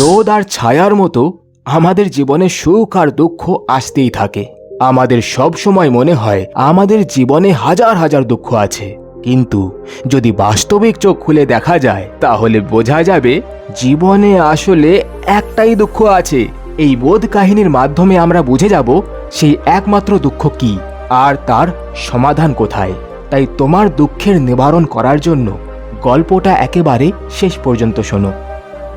রোদ আর ছায়ার মতো আমাদের জীবনে সুখ আর দুঃখ আসতেই থাকে। আমাদের সব সময় মনে হয় আমাদের জীবনে হাজার হাজার দুঃখ আছে। কিন্তু যদি বাস্তবিক চোখ খুলে দেখা যায়, তাহলে বোঝা যাবে জীবনে আসলে একটাই দুঃখ আছে। এই বোধ কাহিনীর মাধ্যমে আমরা বুঝে যাব সেই একমাত্র দুঃখ কি আর তার সমাধান কোথায়। তাই তোমার দুঃখের নিবারণ করার জন্য গল্পটা একেবারে শেষ পর্যন্ত শোনো।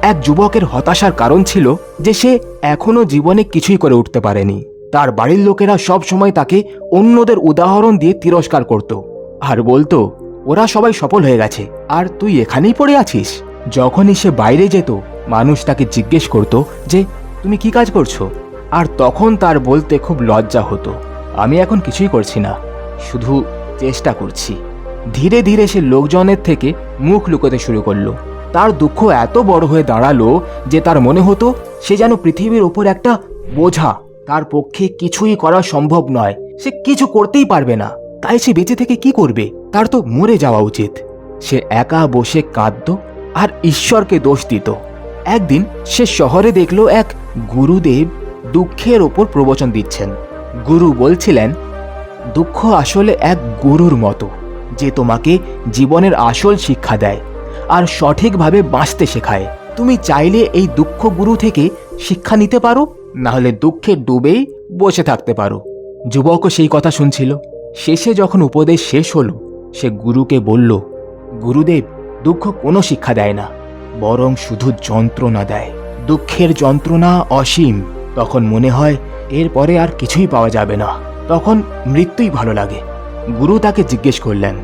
এক যুবকের হতাশার কারণ ছিল যে সে এখনও জীবনে কিছুই করে উঠতে পারেনি। তার বাড়ির লোকেরা সব সময় তাকে অন্যদের উদাহরণ দিয়ে তিরস্কার করত। আর বলতো, ওরা সবাই সফল হয়ে গেছে, আর তুই এখানেই পড়ে আছিস? যখনই সে বাইরে যেত, মানুষ তাকে জিজ্ঞেস করত যে, তুমি কি কাজ করছ? আর তখন তার বলতে খুব লজ্জা হতো, আমি এখন কিছুই করছি না, শুধু চেষ্টা করছি। ধীরে ধীরে সে লোকজনের থেকে মুখ লুকোতে শুরু করল। তার দুঃখ এত বড় হয়ে দাঁড়াল যে তার মনে হতো সে যেন পৃথিবীর ওপর একটা বোঝা তার পক্ষে কিছুই করা সম্ভব নয়। সে কিছু করতেই পারবে না। তাই সে বেঁচে থেকে কি করবে? তার তো মরে যাওয়া উচিত। সে একা বসে কাঁদত আর ঈশ্বরকে দোষ দিত। একদিন সে শহরে দেখল এক গুরুদেব দুঃখের ওপর প্রবচন দিচ্ছেন। গুরু বলছিলেন, দুঃখ আসলে এক গুরুর মতো, যে তোমাকে জীবনের আসল শিক্ষা দেয়। আর সঠিকভাবে বাঁচতে শেখায়। তুমি চাইলে এই দুঃখ গুরু থেকে শিক্ষা নিতে পারো না হলে দুঃখে ডুবেই বসে থাকতে পারো। যুবকও সেই কথা শুনছিল। শেষে যখন উপদেশ শেষ হলো, সে গুরুকে বলল, গুরুদেব, দুঃখ কোনো শিক্ষা দেয় না, বরং শুধু যন্ত্রণা দেয়। দুঃখের যন্ত্রণা অসীম। তখন মনে হয় এরপরে আর কিছুই পাওয়া যাবে না। তখন মৃত্যুই ভালো লাগে। গুরু তাকে জিজ্ঞেস করলেন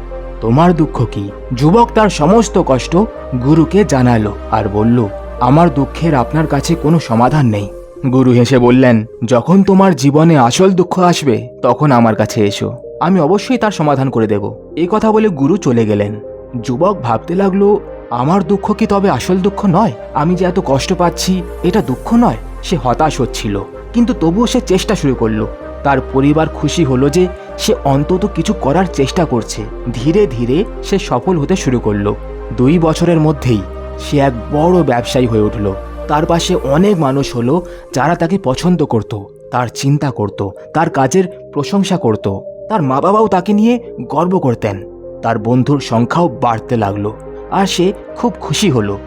তোমার দুঃখ কি? যুবক তার সমস্ত কষ্ট গুরুকে জানালো আর বলল, আমার দুঃখের আপনার কাছে কোনো সমাধান নেই। গুরু হেসে বললেন, যখন তোমার জীবনে আসল দুঃখ আসবে, তখন আমার কাছে এসো। আমি অবশ্যই তার সমাধান করে দেব। এই কথা বলে গুরু চলে গেলেন। যুবক ভাবতে লাগল, আমার দুঃখ কি তবে আসল দুঃখ নয়? আমি যে এত কষ্ট পাচ্ছি, এটা দুঃখ নয়? সে হতাশ হচ্ছিল। কিন্তু তবুও সে চেষ্টা শুরু করল। তার পরিবার খুশি হলো যে সে অন্তত কিছু করার চেষ্টা করছে। ধীরে ধীরে সে সফল হতে শুরু করল। দুই বছরের মধ্যেই সে এক বড় ব্যবসায়ী হয়ে উঠল। তার পাশে অনেক মানুষ হলো যারা তাকে পছন্দ করত, তার চিন্তা করত, তার কাজের প্রশংসা করত। তার মা বাবাও তাকে নিয়ে গর্ব করতেন। তার বন্ধুর সংখ্যাও বাড়তে লাগল আর সে খুব খুশি হলো।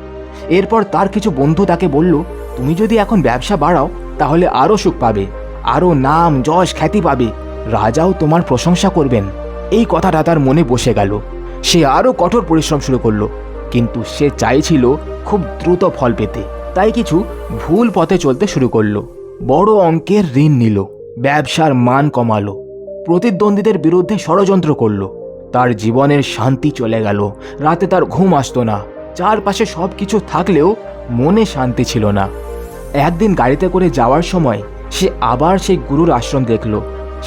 এরপর তার কিছু বন্ধু তাকে বলল, তুমি যদি এখন ব্যবসা বাড়াও, তাহলে আরও সুখ পাবে, আরও নাম, যশ, খ্যাতি পাবে। রাজাও তোমার প্রশংসা করবেন। এই কথাটা তার মনে বসে গেল। সে আরও কঠোর পরিশ্রম শুরু করল, কিন্তু সে চাইছিল খুব দ্রুত ফল পেতে। তাই কিছু ভুল পথে চলতে শুরু করল। বড় অঙ্কের ঋণ নিল, ব্যবসার মান কমালো, প্রতিদ্বন্দ্বীদের বিরুদ্ধে ষড়যন্ত্র করল। তার জীবনের শান্তি চলে গেল, রাতে তার ঘুম আসতো না। চারপাশে সব কিছু থাকলেও মনে শান্তি ছিল না। একদিন গাড়িতে করে যাওয়ার সময় সে আবার সেই গুরুর আশ্রম দেখল।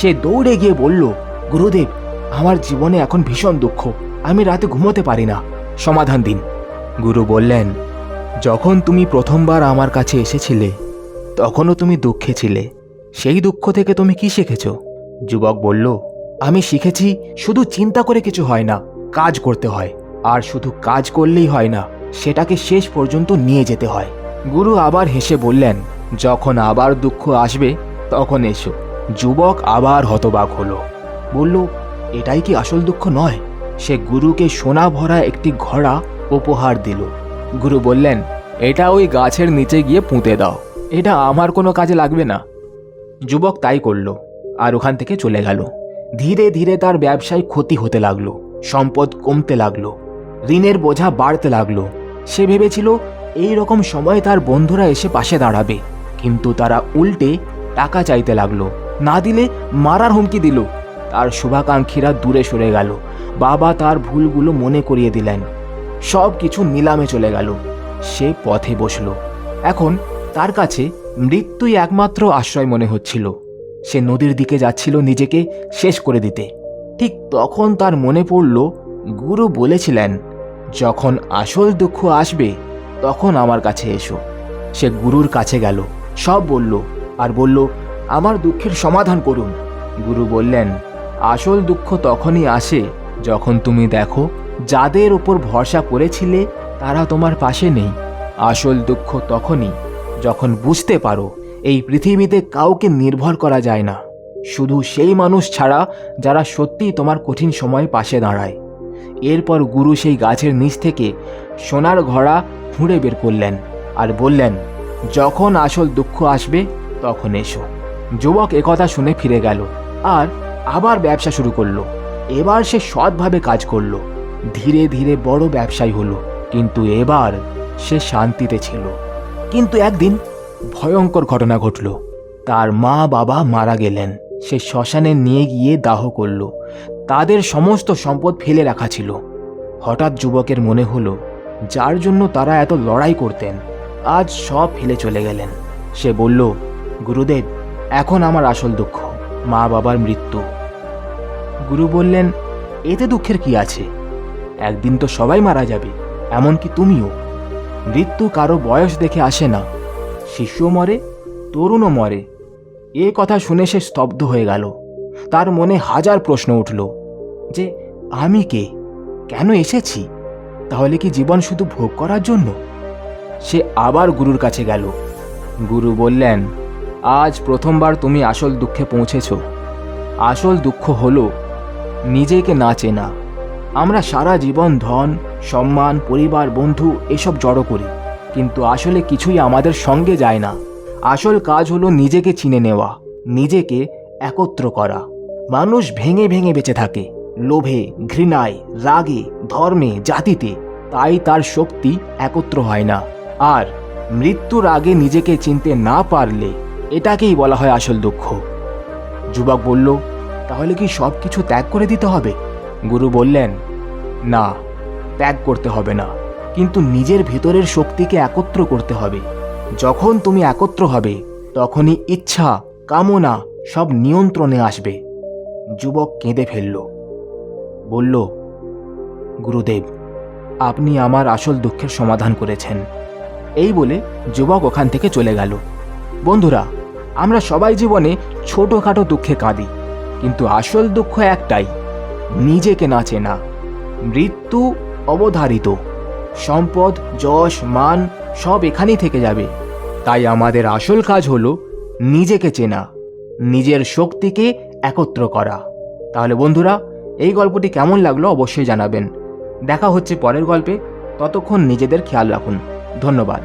সে দৌড়ে গিয়ে বলল, গুরুদেব, আমার জীবনে এখন ভীষণ দুঃখ। আমি রাতে ঘুমোতে পারি না। সমাধান দিন। গুরু বললেন, যখন তুমি প্রথমবার আমার কাছে এসেছিলে, তখনও তুমি দুঃখে ছিলে। সেই দুঃখ থেকে তুমি কি শিখেছ? যুবক বলল, আমি শিখেছি শুধু চিন্তা করে কিছু হয় না, কাজ করতে হয়। আর শুধু কাজ করলেই হয় না, সেটাকে শেষ পর্যন্ত নিয়ে যেতে হয়। গুরু আবার হেসে বললেন, যখন আবার দুঃখ আসবে, তখন এসো। যুবক আবার হতবাক হলো। বলল, এটাই কি আসল দুঃখ নয়? সে গুরুকে সোনা ভরা একটি ঘোড়া উপহার দিল। গুরু বললেন, এটা ওই গাছের নিচে গিয়ে পুঁতে দাও। এটা আমার কোনো কাজে লাগবে না। যুবক তাই করল, আর ওখান থেকে চলে গেল। ধীরে ধীরে তার ব্যবসায় ক্ষতি হতে লাগল, সম্পদ কমতে লাগল, ঋণের বোঝা বাড়তে লাগল। সে ভেবেছিল, এই রকম সময় তার বন্ধুরা এসে পাশে দাঁড়াবে। কিন্তু তারা উল্টে টাকা চাইতে লাগল। না দিলে মারার হুমকি দিল। তার শুভাকাঙ্ক্ষীরা দূরে সরে গেল। বাবা তার ভুলগুলো মনে করিয়ে দিলেন। সব কিছু নিলামে চলে গেল। সে পথে বসল। এখন তার কাছে মৃত্যুই একমাত্র আশ্রয় মনে হচ্ছিল। সে নদীর দিকে যাচ্ছিল নিজেকে শেষ করে দিতে। ঠিক তখন তার মনে পড়ল, গুরু বলেছিলেন, যখন আসল দুঃখ আসবে, তখন আমার কাছে এসো। সে গুরুর কাছে গেল। সব বলল, আর বলল আমার দুঃখের সমাধান করুন। গুরু বললেন, আসল দুঃখ তখনই আসে যখন তুমি দেখো যাদের ওপর ভরসা করেছিলে তারা তোমার পাশে নেই। আসল দুঃখ তখনই যখন বুঝতে পারো এই পৃথিবীতে কাউকে নির্ভর করা যায় না। শুধু সেই মানুষ ছাড়া যারা সত্যিই তোমার কঠিন সময়ে পাশে দাঁড়ায়। এরপর গুরু সেই গাছের নিচ থেকে সোনার ঘোড়া খুঁড়ে বের করলেন আর বললেন, যখন আসল দুঃখ আসবে তখন এসো। যুবক একথা শুনে ফিরে গেল আর আবার ব্যবসা শুরু করল। এবার সে সৎভাবে কাজ করল। ধীরে ধীরে বড় ব্যবসায়ী হলো। কিন্তু এবার সে শান্তিতে ছিল। কিন্তু একদিন ভয়ঙ্কর ঘটনা ঘটল। তার মা বাবা মারা গেলেন। সে শ্মশানে নিয়ে গিয়ে দাহ করল। তাদের সমস্ত সম্পদ ফেলে রাখা ছিল। হঠাৎ যুবকের মনে হলো, যার জন্য তারা এত লড়াই করতেন, আজ সব ফেলে চলে গেলেন। সে বলল, গুরুদেব এখন আমার আসল দুঃখ, মা বাবার মৃত্যু। গুরু বললেন, এতে দুঃখের কি আছে? একদিন তো সবাই মারা যাবে, এমনকি তুমিও। মৃত্যু কারও বয়স দেখে আসে না, শিশুও মরে, তরুণও মরে। এ কথা শুনে সে স্তব্ধ হয়ে গেল। তার মনে হাজার প্রশ্ন উঠল, যে আমি কে? কেন এসেছি? তাহলে কি জীবন শুধু ভোগ করার জন্য? সে আবার গুরুর কাছে গেল। গুরু বললেন আজ প্রথমবার তুমি আসল দুঃখে পৌঁছেছ। আসল দুঃখ হলো, নিজেকে না চেনা। আমরা সারা জীবন ধন, সম্মান, পরিবার, বন্ধু এসব জড়ো করি, কিন্তু আসলে কিছুই আমাদের সঙ্গে যায় না। আসল কাজ হলো নিজেকে চিনে নেওয়া, নিজেকে একত্র করা। মানুষ ভেঙে ভেঙে বেঁচে থাকে, লোভে, ঘৃণায়, রাগে, ধর্মে, জাতিতে, তাই তার শক্তি একত্র হয় না। আর মৃত্যুর আগে নিজেকে চিনতে না পারলে এটাকেই বলা হয় আসল দুঃখ। যুবক বলল, তাহলে কি সব কিছু ত্যাগ করে দিতে হবে? গুরু বললেন, না, ত্যাগ করতে হবে না। কিন্তু নিজের ভেতরের শক্তিকে একত্র করতে হবে। যখন তুমি একত্র হবে, তখনই ইচ্ছা, কামনা সব নিয়ন্ত্রণে আসবে। যুবক কেঁদে ফেলল। বলল, গুরুদেব, আপনি আমার আসল দুঃখের সমাধান করেছেন। এই বলে যুবক ওখান থেকে চলে গেল। বন্ধুরা আমরা সবাই জীবনে ছোটোখাটো দুঃখে কাঁদি, কিন্তু আসল দুঃখ একটাই, নিজেকে না চেনা। মৃত্যু অবধারিত, সম্পদ, যশ, মান সব এখানেই থেকে যাবে। তাই আমাদের আসল কাজ হলো নিজেকে চেনা, নিজের শক্তিকে একত্র করা। তাহলে বন্ধুরা, এই গল্পটি কেমন লাগল অবশ্যই জানাবেন। দেখা হচ্ছে পরের গল্পে। ততক্ষণ নিজেদের খেয়াল রাখুন। ধন্যবাদ।